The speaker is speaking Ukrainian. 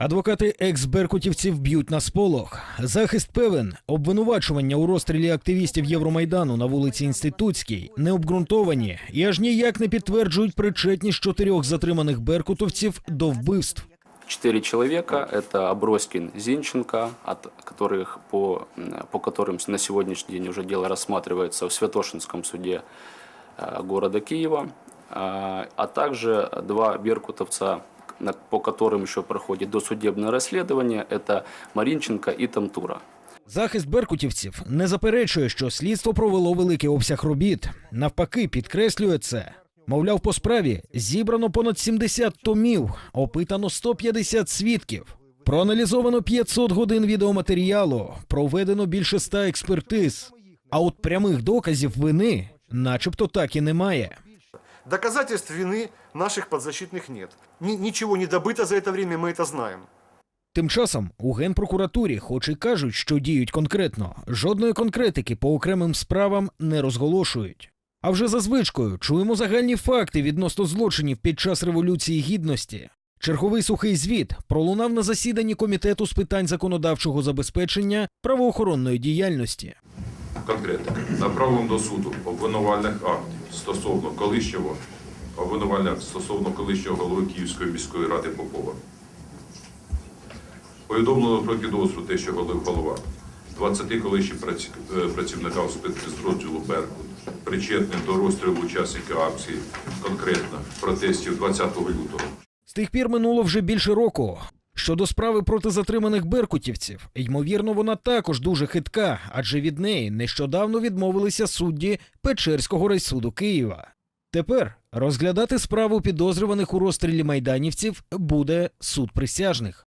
Адвокати екс-беркутівців б'ють на сполох. Захист певен, обвинувачування у розстрілі активістів Євромайдану на вулиці Інститутській необґрунтовані і аж ніяк не підтверджують причетність чотирьох затриманих беркутовців до вбивств. Четыре человека – это Аброськин, Зинченко, от которых по, м, по которым на сегодняшний день уже дело рассматривается в Святошинском суде э, города Киева, а а также два беркутовца, на- по которым еще проходит досудебное расследование – это Маринченко и Тамтура. Захист беркутівців не заперечує, що слідство провело великий обсяг робіт. Навпаки, підкреслює це. Мовляв, по справі зібрано понад 70 томів, опитано 150 свідків. Проаналізовано 500 годин відеоматеріалу, проведено більше 100 експертиз. А от прямих доказів вини, начебто, так і немає. Доказательств вины наших подзащитных нет. Ни- ничего не добыто за это время, мы это знаем. Тим часом у генпрокуратурі, хоч і кажуть, що діють конкретно, жодної конкретики по окремим справам не розголошують. А вже за звичкою чуємо загальні факти відносно злочинів під час революції гідності. Черговий сухий звіт пролунав на засіданні комітету з питань законодавчого забезпечення правоохоронної діяльності. Конкретно направлено до суду обвинувальних актів стосовно колишнього обвинувальних стосовно колишнього голови Київської міської ради Попова. Повідомлено про підозру те, що голов- голова 20 колишніх е, працівникам спецпідрозділу Беркут, причетним до розстрілу учасників акції, конкретно протестів 20 лютого. З тих пір минуло вже більше року. Щодо справи проти затриманих беркутівців, ймовірно, вона також дуже хитка, адже від неї нещодавно відмовилися судді Печерського райсуду Києва. Тепер розглядати справу підозрюваних у розстрілі майданівців буде суд присяжних.